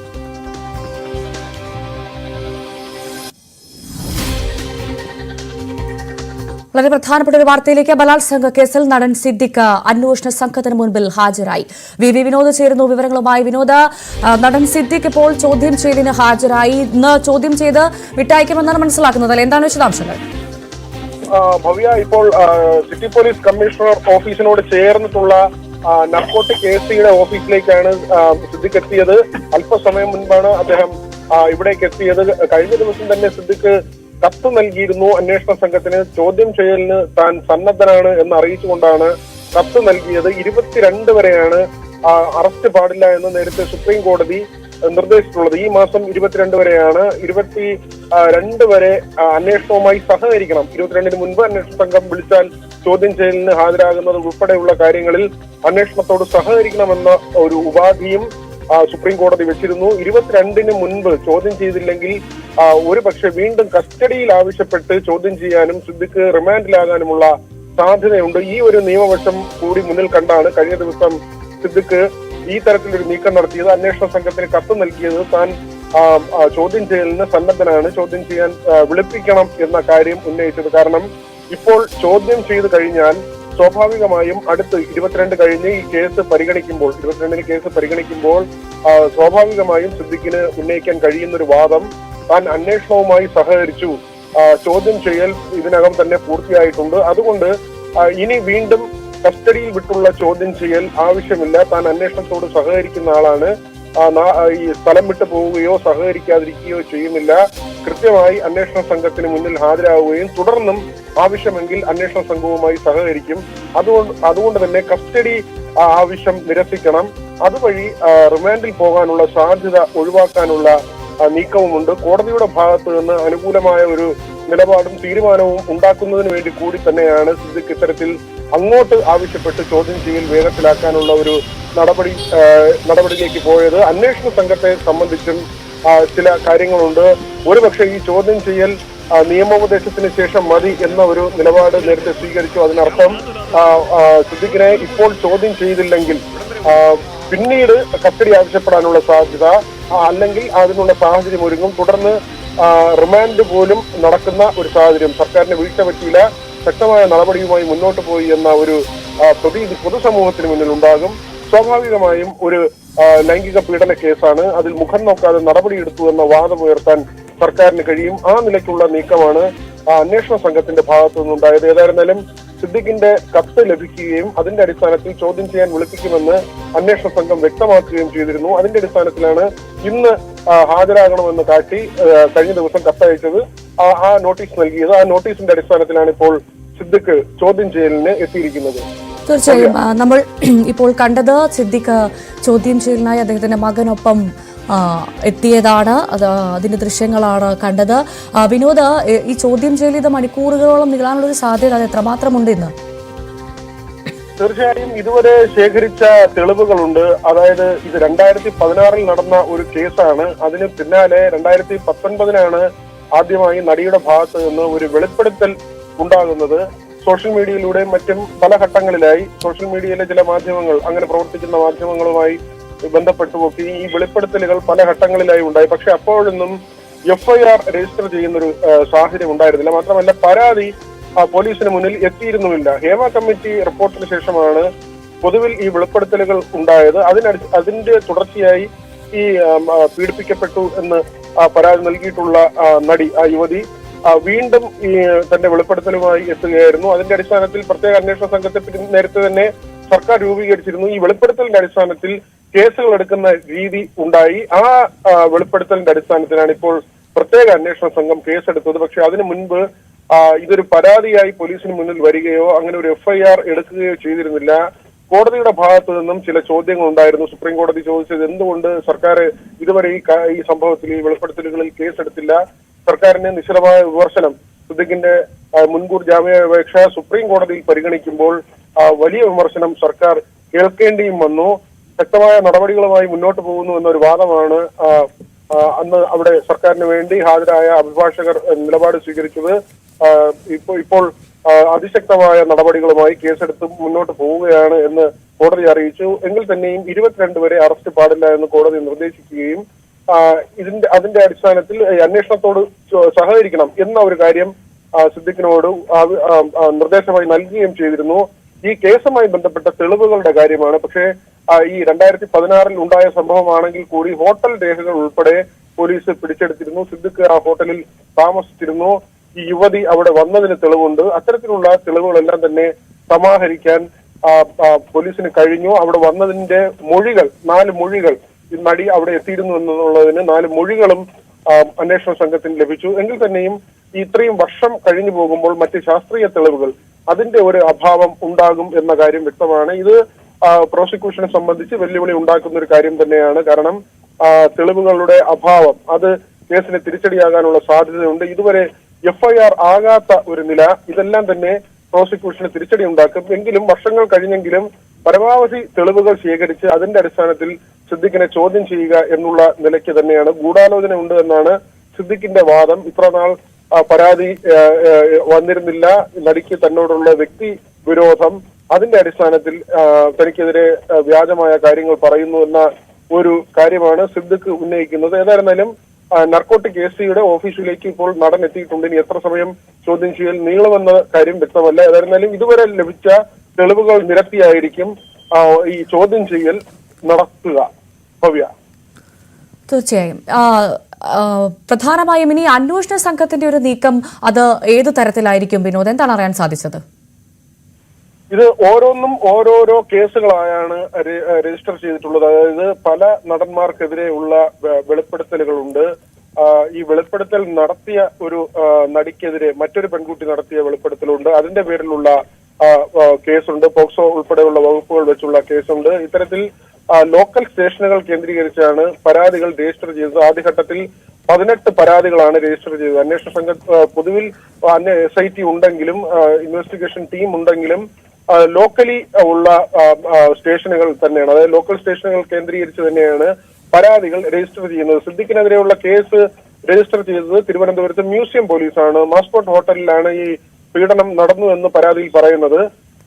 വളരെ പ്രധാനപ്പെട്ട ഒരു വാർത്തയിലേക്ക് ബലാത്സംഗ കേസിൽ നടൻ സിദ്ദിഖ് അന്വേഷണ സംഘത്തിന് മുൻപിൽ ഹാജരായി. വി വി വിനോദ് ചേരുന്നു വിവരങ്ങളുമായി. വിനോദ നടൻ സിദ്ദിഖ് ഇപ്പോൾ ചോദ്യം ചെയ്തതിന് ഹാജരായി. ഇന്ന് ചോദ്യം ചെയ്ത് വിട്ടയക്കുമെന്നാണ് മനസ്സിലാക്കുന്നത്. അല്ലെ? എന്താണ് വിശദാംശങ്ങൾ? ഭവ്യ ഇപ്പോൾ സിറ്റി പോലീസ് കമ്മീഷണർ ഓഫീസിനോട് ചേർന്നിട്ടുള്ള നർക്കോട്ടിക് എ സിയുടെ ഓഫീസിലേക്കാണ് സിദ്ദിഖ് എത്തിയത് അല്പസമയം മുൻപാണ് അദ്ദേഹം ഇവിടേക്ക് എത്തിയത്. കഴിഞ്ഞ ദിവസം തന്നെ സിദ്ദിഖ് കത്ത് നൽകിയിരുന്നു. അന്വേഷണ സംഘത്തിന് ചോദ്യം ചെയ്യലിന് താൻ സന്നദ്ധനാണ് എന്ന് അറിയിച്ചുകൊണ്ടാണ് കത്ത് നൽകിയത്. ഇരുപത്തിരണ്ട് വരെയാണ് അറസ്റ്റ് പാടില്ല എന്ന് നേരത്തെ സുപ്രീം കോടതി നിർദ്ദേശിച്ചിട്ടുള്ളത്. ഈ മാസം ഇരുപത്തിരണ്ട് വരെയാണ് ഇരുപത്തി രണ്ട് വരെ അന്വേഷണവുമായി സഹകരിക്കണം. ഇരുപത്തിരണ്ടിന് മുൻപ് അന്വേഷണ സംഘം വിളിച്ചാൽ ചോദ്യം ചെയ്യലിന് ഹാജരാകുന്നത് ഉൾപ്പെടെയുള്ള കാര്യങ്ങളിൽ അന്വേഷണത്തോട് സഹകരിക്കണമെന്ന ഒരു ഉപാധിയും സുപ്രീം കോടതി വെച്ചിരുന്നു. ഇരുപത്തിരണ്ടിന് മുൻപ് ചോദ്യം ചെയ്തില്ലെങ്കിൽ ഒരു പക്ഷെ വീണ്ടും കസ്റ്റഡിയിൽ ആവശ്യപ്പെട്ട് ചോദ്യം ചെയ്യാനും സിദ്ദിഖ് റിമാൻഡിലാകാനുമുള്ള സാധ്യതയുണ്ട്. ഈ ഒരു നിയമവശം കൂടി മുന്നിൽ കണ്ടാണ് കഴിഞ്ഞ ദിവസം സിദ്ദിഖ് ഈ തരത്തിലൊരു നീക്കം നടത്തിയത് അന്വേഷണ സംഘത്തിന് കത്ത് നൽകിയത് താൻ ചോദ്യം ചെയ്യലിന് സന്നദ്ധനാണ്. ചോദ്യം ചെയ്യാൻ വിളിപ്പിക്കണം എന്ന കാര്യം ഉന്നയിച്ചത്. കാരണം ഇപ്പോൾ ചോദ്യം ചെയ്ത് കഴിഞ്ഞാൽ സ്വാഭാവികമായും അടുത്ത് ഇരുപത്തിരണ്ട് കഴിഞ്ഞ് ഈ കേസ് പരിഗണിക്കുമ്പോൾ ഇരുപത്തിരണ്ടിന് കേസ് പരിഗണിക്കുമ്പോൾ സ്വാഭാവികമായും സിദ്ദിഖിന് ഉന്നയിക്കാൻ കഴിയുന്ന ഒരു വാദം താൻ അന്വേഷണവുമായി സഹകരിച്ചു. ചോദ്യം ചെയ്യൽ ഇതിനകം തന്നെ പൂർത്തിയായിട്ടുണ്ട്. അതുകൊണ്ട് ഇനി വീണ്ടും കസ്റ്റഡിയിൽ വിട്ടുള്ള ചോദ്യം ചെയ്യൽ ആവശ്യമില്ല. താൻ അന്വേഷണത്തോട് സഹകരിക്കുന്ന ആളാണ്. ഈ സ്ഥലം വിട്ടു പോവുകയോ സഹകരിക്കാതിരിക്കുകയോ ചെയ്യുന്നില്ല. കൃത്യമായി അന്വേഷണ സംഘത്തിന് മുന്നിൽ ഹാജരാകുകയും തുടർന്നും ആവശ്യമെങ്കിൽ അന്വേഷണ സംഘവുമായി സഹകരിക്കും. അതുകൊണ്ട് അതുകൊണ്ട് തന്നെ കസ്റ്റഡി ആവശ്യം നിരസിക്കണം. അതുവഴി റിമാൻഡിൽ പോകാനുള്ള സാധ്യത ഒഴിവാക്കാനുള്ള നീക്കവുമുണ്ട്. കോടതിയുടെ ഭാഗത്ത് നിന്ന് അനുകൂലമായ ഒരു നിലപാടും തീരുമാനവും ഉണ്ടാക്കുന്നതിന് വേണ്ടി കൂടി തന്നെയാണ് സിദ്ദിഖ് ഇത്തരത്തിൽ അങ്ങോട്ട് ആവശ്യപ്പെട്ട് ചോദ്യം ചെയ്യൽ വേഗത്തിലാക്കാനുള്ള ഒരു നടപടി നടപടിയിലേക്ക് പോയത്. അന്വേഷണ സംഘത്തെ സംബന്ധിച്ചും ചില കാര്യങ്ങളുണ്ട്. ഒരുപക്ഷെ ഈ ചോദ്യം ചെയ്യൽ നിയമോപദേശത്തിന് ശേഷം മതി എന്ന ഒരു നിലപാട് നേരത്തെ സ്വീകരിച്ചു. അതിനർത്ഥം സിദ്ദിഖിനെ ഇപ്പോൾ ചോദ്യം ചെയ്തില്ലെങ്കിൽ പിന്നീട് കസ്റ്റഡി ആവശ്യപ്പെടാനുള്ള സാധ്യത അല്ലെങ്കിൽ അതിനുള്ള സാഹചര്യം ഒരുങ്ങും തുടർന്ന് റിമാൻഡ് പോലും നടക്കുന്ന ഒരു സാഹചര്യം. സർക്കാരിന് വീഴ്ച പറ്റിയില്ല. ശക്തമായ നടപടിയുമായി മുന്നോട്ട് പോയി എന്ന ഒരു പ്രതീതി പൊതുസമൂഹത്തിന് മുന്നിൽ ഉണ്ടാകും. സ്വാഭാവികമായും ഒരു ലൈംഗിക പീഡന കേസാണ്. അതിൽ മുഖം നോക്കാതെ നടപടിയെടുത്തു എന്ന വാദം ഉയർത്താൻ സർക്കാരിന് കഴിയും. ആ നിലയ്ക്കുള്ള നീക്കമാണ് അന്വേഷണ സംഘത്തിന്റെ ഭാഗത്തു നിന്നുണ്ടായത് ഏതായിരുന്നാലും സിദ്ദിഖിന്റെ കത്ത് ലഭിക്കുകയും അതിന്റെ അടിസ്ഥാനത്തിൽ ചോദ്യം ചെയ്യാൻ വിളിപ്പിക്കുമെന്ന് അന്വേഷണ സംഘം വ്യക്തമാക്കുകയും ചെയ്തിരുന്നു. അതിന്റെ അടിസ്ഥാനത്തിലാണ് ഇന്ന് ഹാജരാകണമെന്ന് കാട്ടി കഴിഞ്ഞ ദിവസം കത്തയച്ചത് ആ നോട്ടീസ് നൽകിയത്. ആ നോട്ടീസിന്റെ അടിസ്ഥാനത്തിലാണ് ഇപ്പോൾ സിദ്ദിഖ് ചോദ്യം ചെയ്യലിന് എത്തിയിരിക്കുന്നത്. തീർച്ചയായും നമ്മൾ ഇപ്പോൾ കണ്ടത് സിദ്ദിഖ് ചോദ്യം ചെയ്യലിനായി അദ്ദേഹത്തിന്റെ മകനൊപ്പം എത്തിയതാണ്. അത് അതിന്റെ ദൃശ്യങ്ങളാണ് കണ്ടത്. വിനോദ ഈ ചോദ്യം ചെയ്യൽ ഇത് മണിക്കൂറുകളോളം നീളാനുള്ള ഒരു സാധ്യത അത് എത്രമാത്രമുണ്ട് ഇന്ന്? തീർച്ചയായും ഇതുവരെ ശേഖരിച്ച തെളിവുകളുണ്ട്. അതായത് ഇത് രണ്ടായിരത്തി പതിനാറിൽ നടന്ന ഒരു കേസാണ്. അതിന് പിന്നാലെ രണ്ടായിരത്തി പത്തൊൻപതിനാണ് ആദ്യമായി നടിയുടെ ഭാഗത്ത് നിന്ന് ഒരു വെളിപ്പെടുത്തൽ ഉണ്ടാകുന്നത്. സോഷ്യൽ മീഡിയയിലൂടെ മറ്റും പല ഘട്ടങ്ങളിലായി സോഷ്യൽ മീഡിയയിലെ ചില മാധ്യമങ്ങൾ അങ്ങനെ പ്രവർത്തിക്കുന്ന മാധ്യമങ്ങളുമായി ബന്ധപ്പെട്ടുമൊക്കെ ഈ വെളിപ്പെടുത്തലുകൾ പല ഘട്ടങ്ങളിലായി ഉണ്ടായി. പക്ഷെ അപ്പോഴൊന്നും എഫ്ഐആർ രജിസ്റ്റർ ചെയ്യുന്നൊരു ഒരു സാഹചര്യം ഉണ്ടായിരുന്നില്ല. മാത്രമല്ല പരാതി പോലീസിന് മുന്നിൽ എത്തിയിരുന്നുമില്ല. ഹേമ കമ്മിറ്റി റിപ്പോർട്ടിന് ശേഷമാണ് പൊതുവിൽ ഈ വെളിപ്പെടുത്തലുകൾ ഉണ്ടായത്. അതിനടി അതിന്റെ തുടർച്ചയായി ഈ പീഡിപ്പിക്കപ്പെട്ടു എന്ന് പരാതി നൽകിയിട്ടുള്ള നടി ആ യുവതി വീണ്ടും ഈ തന്റെ വെളിപ്പെടുത്തലുമായി എത്തുകയായിരുന്നു. അതിന്റെ അടിസ്ഥാനത്തിൽ പ്രത്യേക അന്വേഷണ സംഘത്തെ നേരത്തെ തന്നെ സർക്കാർ രൂപീകരിച്ചിരുന്നു. ഈ വെളിപ്പെടുത്തലിന്റെ അടിസ്ഥാനത്തിൽ കേസുകൾ എടുക്കുന്ന രീതി ഉണ്ടായി. ആ വെളിപ്പെടുത്തലിന്റെ അടിസ്ഥാനത്തിലാണ് ഇപ്പോൾ പ്രത്യേക അന്വേഷണ സംഘം കേസെടുത്തത്. പക്ഷെ അതിനു മുൻപ് ഇതൊരു പരാതിയായി പോലീസിന് മുന്നിൽ വരികയോ അങ്ങനെ ഒരു എഫ്ഐആർ എടുക്കുകയോ ചെയ്തിരുന്നില്ല. കോടതിയുടെ ഭാഗത്തു നിന്നും ചില ചോദ്യങ്ങൾ ഉണ്ടായിരുന്നു. സുപ്രീം കോടതി ചോദിച്ചത് എന്തുകൊണ്ട് സർക്കാർ ഇതുവരെ ഈ ഈ സംഭവത്തിൽ ഈ വെളിപ്പെടുത്തലുകളിൽ കേസെടുത്തില്ല? സർക്കാരിന്റെ നിശ്ചലമായ വിമർശനം. സിദ്ദിഖിന്റെ മുൻകൂർ ജാമ്യാപേക്ഷ സുപ്രീം കോടതിയിൽ പരിഗണിക്കുമ്പോൾ വലിയ വിമർശനം സർക്കാർ കേൾക്കേണ്ടിയും വന്നു. ശക്തമായ നടപടികളുമായി മുന്നോട്ട് പോകുന്നു എന്നൊരു വാദമാണ് അന്ന് അവിടെ സർക്കാരിന് വേണ്ടി ഹാജരായ അഭിഭാഷകർ നിലപാട് സ്വീകരിച്ചത്. ഇപ്പോ ഇപ്പോൾ അതിശക്തമായ നടപടികളുമായി കേസെടുത്ത് മുന്നോട്ട് പോവുകയാണ് എന്ന് കോടതി അറിയിച്ചു. എങ്കിൽ തന്നെയും ഇരുപത്തിരണ്ട് വരെ അറസ്റ്റ് പാടില്ല എന്ന് കോടതി നിർദ്ദേശിക്കുകയും ഇതിന്റെ അതിന്റെ അടിസ്ഥാനത്തിൽ അന്വേഷണത്തോട് സഹകരിക്കണം എന്ന ഒരു കാര്യം സിദ്ദിഖിനോട് നിർദ്ദേശമായി നൽകുകയും ചെയ്തിരുന്നു. ഈ കേസുമായി ബന്ധപ്പെട്ട തെളിവുകളുടെ കാര്യമാണ്. പക്ഷേ ഈ രണ്ടായിരത്തി പതിനാറിൽ ഉണ്ടായ സംഭവമാണെങ്കിൽ കൂടി ഹോട്ടൽ രേഖകൾ ഉൾപ്പെടെ പോലീസ് പിടിച്ചെടുത്തിരുന്നു. സിദ്ദിഖ് ആ ഹോട്ടലിൽ താമസിച്ചിരുന്നു. ഈ യുവതി അവിടെ വന്നതിന് തെളിവുണ്ട്. അത്തരത്തിലുള്ള തെളിവുകളെല്ലാം തന്നെ സമാഹരിക്കാൻ പോലീസിന് കഴിഞ്ഞു. അവിടെ വന്നതിന്റെ മൊഴികൾ നാല് മൊഴികൾ നടി അവിടെ എത്തിയിരുന്നു എന്നുള്ളതിന് നാല് മൊഴികളും അന്വേഷണ സംഘത്തിന് ലഭിച്ചു. എങ്കിൽ തന്നെയും ഇത്രയും വർഷം കഴിഞ്ഞു പോകുമ്പോൾ മറ്റ് ശാസ്ത്രീയ തെളിവുകൾ അതിന്റെ ഒരു അഭാവം ഉണ്ടാകും എന്ന കാര്യം വ്യക്തമാണ്. ഇത് പ്രോസിക്യൂഷനെ സംബന്ധിച്ച് വെല്ലുവിളി ഉണ്ടാക്കുന്ന ഒരു കാര്യം തന്നെയാണ്. കാരണം തെളിവുകളുടെ അഭാവം അത് കേസിന് തിരിച്ചടിയാകാനുള്ള സാധ്യതയുണ്ട്. ഇതുവരെ എഫ്ഐആർ ആകാത്ത ഒരു നില ഇതെല്ലാം തന്നെ പ്രോസിക്യൂഷന് തിരിച്ചടി ഉണ്ടാക്കും. എങ്കിലും വർഷങ്ങൾ കഴിഞ്ഞെങ്കിലും പരമാവധി തെളിവുകൾ ശേഖരിച്ച് അതിന്റെ അടിസ്ഥാനത്തിൽ സിദ്ദിഖിനെ ചോദ്യം ചെയ്യുക എന്നുള്ള നിലയ്ക്ക് തന്നെയാണ്. ഗൂഢാലോചന ഉണ്ട് എന്നാണ് സിദ്ദിഖിന്റെ വാദം. ഇത്രനാൾ പരാതി വന്നിരുന്നില്ല. നടിക്ക് തന്നോടുള്ള വ്യക്തി വിരോധം. അതിന്റെ അടിസ്ഥാനത്തിൽ തനിക്കെതിരെ വ്യാജമായ കാര്യങ്ങൾ പറയുന്നു എന്ന ഒരു കാര്യമാണ് സിദ്ദിഖ് ഉന്നയിക്കുന്നത്. ഏതായിരുന്നാലും നർക്കോട്ടിക് എസ് സിയുടെ ഓഫീസിലേക്ക് ഇപ്പോൾ നടൻ എത്തിയിട്ടുണ്ട്. ഇനി എത്ര സമയം ചോദ്യം ചെയ്യൽ നീളമെന്ന കാര്യം വ്യക്തമല്ല. ഏതായിരുന്നാലും ഇതുവരെ ലഭിച്ച തെളിവുകൾ നിരത്തിയായിരിക്കും ഈ ചോദ്യം ചെയ്യൽ നടത്തുക. ഭവ്യ. തീർച്ചയായും. പ്രധാനമായും ഇനി അന്വേഷണ സംഘത്തിന്റെ ഒരു നീക്കം അത് ഏത് തരത്തിലായിരിക്കും വിനോദ്? എന്താണ് അറിയാൻ സാധിച്ചത്? ഇത് ഓരോന്നും ഓരോരോ കേസുകളായാണ് രജിസ്റ്റർ ചെയ്തിട്ടുള്ളത്. അതായത് പല നടന്മാർക്കെതിരെയുള്ള വെളിപ്പെടുത്തലുകളുണ്ട്. ഈ വെളിപ്പെടുത്തൽ നടത്തിയ ഒരു നടിക്കെതിരെ മറ്റൊരു പെൺകുട്ടി നടത്തിയ വെളിപ്പെടുത്തലുണ്ട്. അതിന്റെ പേരിലുള്ള കേസുണ്ട്. പോക്സോ ഉൾപ്പെടെയുള്ള വകുപ്പുകൾ വെച്ചുള്ള കേസുണ്ട്. ഇത്തരത്തിൽ ലോക്കൽ സ്റ്റേഷനുകൾ കേന്ദ്രീകരിച്ചാണ് പരാതികൾ രജിസ്റ്റർ ചെയ്തത്. ആദ്യഘട്ടത്തിൽ പതിനെട്ട് പരാതികളാണ് രജിസ്റ്റർ ചെയ്തത്. അന്വേഷണ സംഘ പൊതുവിൽ എസ് ഐ ടി ഉണ്ടെങ്കിലും ഇൻവെസ്റ്റിഗേഷൻ ടീം ഉണ്ടെങ്കിലും ലോക്കലി ഉള്ള സ്റ്റേഷനുകൾ തന്നെയാണ്. അതായത് ലോക്കൽ സ്റ്റേഷനുകൾ കേന്ദ്രീകരിച്ച് തന്നെയാണ് പരാതികൾ രജിസ്റ്റർ ചെയ്യുന്നത്. സിദ്ദിഖിനെതിരെയുള്ള കേസ് രജിസ്റ്റർ ചെയ്തത് തിരുവനന്തപുരത്ത് മ്യൂസിയം പോലീസാണ്. മാസ്കോട്ട് ഹോട്ടലിലാണ് ഈ പീഡനം നടന്നു എന്ന് പരാതിയിൽ പറയുന്നത്.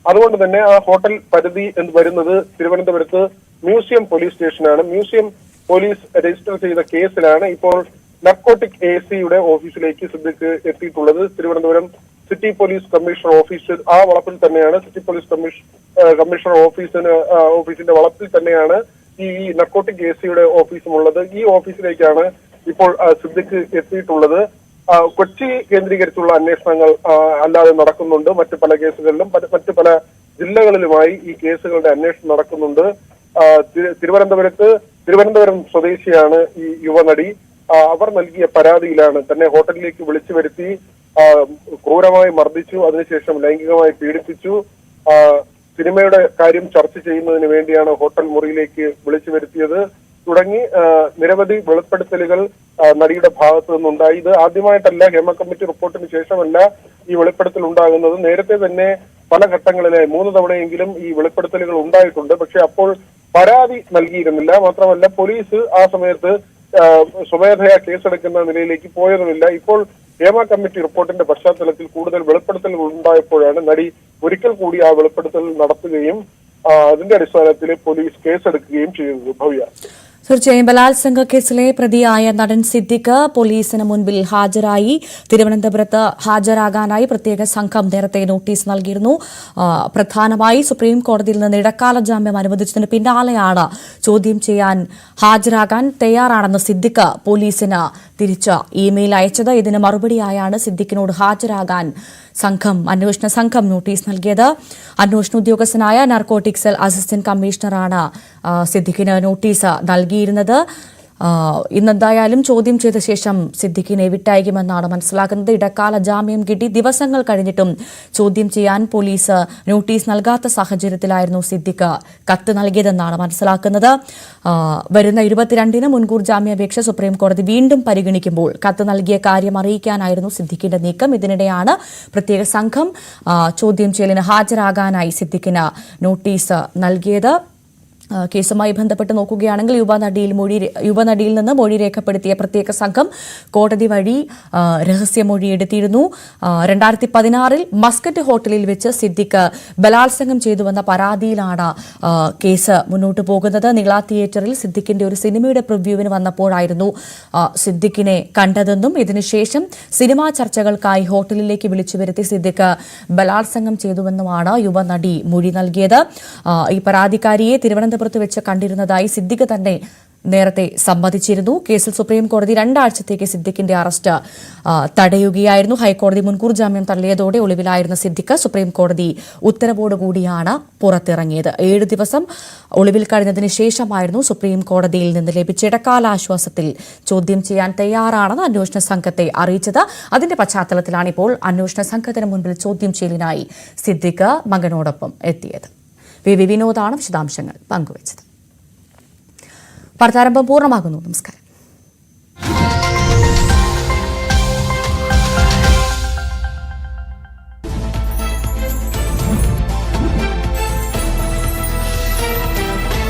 അതുകൊണ്ട് തന്നെ ആ ഹോട്ടൽ പരിധി എന്ന് വരുന്നത് തിരുവനന്തപുരത്ത് മ്യൂസിയം പോലീസ് സ്റ്റേഷനാണ്. മ്യൂസിയം പോലീസ് രജിസ്റ്റർ ചെയ്ത കേസിലാണ് ഇപ്പോൾ നർക്കോട്ടിക് എ സിയുടെ ഓഫീസിലേക്ക് സിദ്ദിഖ് എത്തിയിട്ടുള്ളത്. Thiruvananthapuram city police commissioner office ആ വളപ്പിൽ തന്നെയാണ് സിറ്റി പോലീസ് കമ്മീഷൻ കമ്മീഷണർ ഓഫീസിന് ഓഫീസിന്റെ വളപ്പിൽ തന്നെയാണ് ഈ നർക്കോട്ടിക് എ സിയുടെ ഓഫീസുമുള്ളത് ഈ ഓഫീസിലേക്കാണ് ഇപ്പോൾ സിദ്ദിഖ് എത്തിയിട്ടുള്ളത്. കൊച്ചി കേന്ദ്രീകരിച്ചുള്ള അന്വേഷണങ്ങൾ അല്ലാതെ നടക്കുന്നുണ്ട്. മറ്റു പല കേസുകളിലും മറ്റു പല ജില്ലകളിലുമായി ഈ കേസുകളുടെ അന്വേഷണം നടക്കുന്നുണ്ട്. തിരുവനന്തപുരത്ത് തിരുവനന്തപുരം സ്വദേശിയാണ് ഈ യുവനടി. അവർ നൽകിയ പരാതിയിലാണ് തന്നെ ഹോട്ടലിലേക്ക് വിളിച്ചു വരുത്തി ക്രൂരമായി മർദ്ദിച്ചു അതിനുശേഷം ലൈംഗികമായി പീഡിപ്പിച്ചു. സിനിമയുടെ കാര്യം ചർച്ച ചെയ്യുന്നതിന് വേണ്ടിയാണ് ഹോട്ടൽ മുറിയിലേക്ക് വിളിച്ചു വരുത്തിയത്. തുടങ്ങി നിരവധി വെളിപ്പെടുത്തലുകൾ നടിയുടെ ഭാഗത്തു നിന്നുണ്ടായി. ഇത് ആദ്യമായിട്ടല്ല ഹേമ കമ്മിറ്റി റിപ്പോർട്ടിന് ശേഷമല്ല ഈ വെളിപ്പെടുത്തൽ ഉണ്ടാകുന്നത്. നേരത്തെ തന്നെ പല ഘട്ടങ്ങളിലായി മൂന്ന് തവണയെങ്കിലും ഈ വെളിപ്പെടുത്തലുകൾ ഉണ്ടായിട്ടുണ്ട്. പക്ഷെ അപ്പോൾ പരാതി നൽകിയിരുന്നില്ല. മാത്രമല്ല പോലീസ് ആ സമയത്ത് സ്വമേധയാ കേസെടുക്കുന്ന നിലയിലേക്ക് പോയതുമില്ല. ഇപ്പോൾ ഹേമ കമ്മിറ്റി റിപ്പോർട്ടിന്റെ പശ്ചാത്തലത്തിൽ കൂടുതൽ വെളിപ്പെടുത്തലുകൾ ഉണ്ടായപ്പോഴാണ് നടി ഒരിക്കൽ കൂടി ആ വെളിപ്പെടുത്തൽ നടത്തുകയും അതിന്റെ അടിസ്ഥാനത്തിൽ പോലീസ് കേസെടുക്കുകയും ചെയ്തത്. ഭവ്യ. തീർച്ചയായും ബലാത്സംഗ കേസിലെ പ്രതിയായ നടൻ സിദ്ദിഖ് പോലീസിന് മുൻപിൽ ഹാജരായി. തിരുവനന്തപുരത്ത് ഹാജരാകാനായി പ്രത്യേക സംഘം നേരത്തെ നോട്ടീസ് നൽകിയിരുന്നു. പ്രധാനമായി സുപ്രീം കോടതിയിൽ നിന്ന് ഇടക്കാല ജാമ്യം അനുവദിച്ചതിന് പിന്നാലെയാണ് ചോദ്യം ചെയ്യാൻ ഹാജരാകാൻ തയ്യാറാണെന്ന് സിദ്ദിഖ് പോലീസിന് തിരിച്ച് ഇമെയിൽ അയച്ചത്. ഇതിന് മറുപടിയായാണ് സിദ്ദിഖിനോട് ഹാജരാകാൻ സംഘം അന്വേഷണ സംഘം നോട്ടീസ് നൽകിയത്. അന്വേഷണ ഉദ്യോഗസ്ഥനായ നാർക്കോട്ടിക് സെൽ അസിസ്റ്റന്റ് കമ്മീഷണറാണ് സിദ്ദിഖിന് നോട്ടീസ് നൽകിയിരുന്നത്. ഇന്നെന്തായാലും ചോദ്യം ചെയ്ത ശേഷം സിദ്ദിഖിനെ വിട്ടയക്കുമെന്നാണ് മനസ്സിലാക്കുന്നത്. ഇടക്കാല ജാമ്യം കിട്ടി ദിവസങ്ങൾ കഴിഞ്ഞിട്ടും ചോദ്യം ചെയ്യാൻ പോലീസ് നോട്ടീസ് നൽകാത്ത സാഹചര്യത്തിലായിരുന്നു സിദ്ദിഖ് കത്ത് നൽകിയതെന്നാണ് മനസ്സിലാക്കുന്നത്. വരുന്ന ഇരുപത്തിരണ്ടിന് മുൻകൂർ ജാമ്യാപേക്ഷ സുപ്രീംകോടതി വീണ്ടും പരിഗണിക്കുമ്പോൾ കത്ത് നൽകിയ കാര്യം അറിയിക്കാനായിരുന്നു സിദ്ദിഖിന്റെ നീക്കം. ഇതിനിടെയാണ് പ്രത്യേക സംഘം ചോദ്യം ചെയ്യലിന് ഹാജരാകാനായി സിദ്ദിഖിന് നോട്ടീസ് നൽകിയത്. കേസുമായി ബന്ധപ്പെട്ട് നോക്കുകയാണെങ്കിൽ യുവനടിയിൽ മൊഴി യുവനടിയിൽ നിന്ന് മൊഴി രേഖപ്പെടുത്തിയ പ്രത്യേക സംഘം കോടതി വഴി രഹസ്യ രഹസ്യമൊഴി എടുത്തിരുന്നു. രണ്ടായിരത്തി പതിനാറിൽ മസ്കറ്റ് ഹോട്ടലിൽ വെച്ച് സിദ്ദിഖ് ബലാത്സംഗം ചെയ്തുവെന്ന പരാതിയിലാണ് കേസ് മുന്നോട്ട് പോകുന്നത്. നിള തിയേറ്ററിൽ സിദ്ദിഖിന്റെ ഒരു സിനിമയുടെ പ്രിവ്യൂവിന് വന്നപ്പോഴായിരുന്നു സിദ്ദിഖിനെ കണ്ടതെന്നും ഇതിനുശേഷം സിനിമാ ചർച്ചകൾക്കായി ഹോട്ടലിലേക്ക് വിളിച്ചു വരുത്തി സിദ്ദിഖ് ബലാത്സംഗം ചെയ്തുവെന്നുമാണ് യുവനടി മൊഴി നൽകിയത്. ഈ പരാതിക്കാരിയെ തിരുവനന്തപുരത്ത് വെച്ച് കണ്ടിരുന്നതായി സിദ്ദിഖ് തന്നെ നേരത്തെ സമ്മതിച്ചിരുന്നു. കേസിൽ സുപ്രീം കോടതി രണ്ടാഴ്ചത്തേക്ക് സിദ്ദിഖിന്റെ അറസ്റ്റ് തടയുകയായിരുന്നു. ഹൈക്കോടതി മുൻകൂർ ജാമ്യം തള്ളിയതോടെ ഒളിവിലായിരുന്ന സിദ്ദിഖ് സുപ്രീം കോടതി ഉത്തരവോടുകൂടിയാണ് പുറത്തിറങ്ങിയത്. ഏഴ് ദിവസം ഒളിവിൽ കഴിഞ്ഞതിന് ശേഷമായിരുന്നു സുപ്രീം കോടതിയിൽ നിന്ന് ലഭിച്ച ഇടക്കാലാശ്വാസത്തിൽ ചോദ്യം ചെയ്യാൻ തയ്യാറാണെന്ന് അന്വേഷണ സംഘത്തെ അറിയിച്ചത്. അതിന്റെ പശ്ചാത്തലത്തിലാണ് ഇപ്പോൾ അന്വേഷണ സംഘത്തിന് മുൻപിൽ ചോദ്യം ചെയ്യലിനായി സിദ്ദിഖ് മകനോടൊപ്പം എത്തിയത്. വി വി വിനോദാണ് വിശദാംശങ്ങൾ പങ്കുവച്ചത്. വാർത്താരംഭം പൂർണമാകുന്നു. നമസ്കാരം.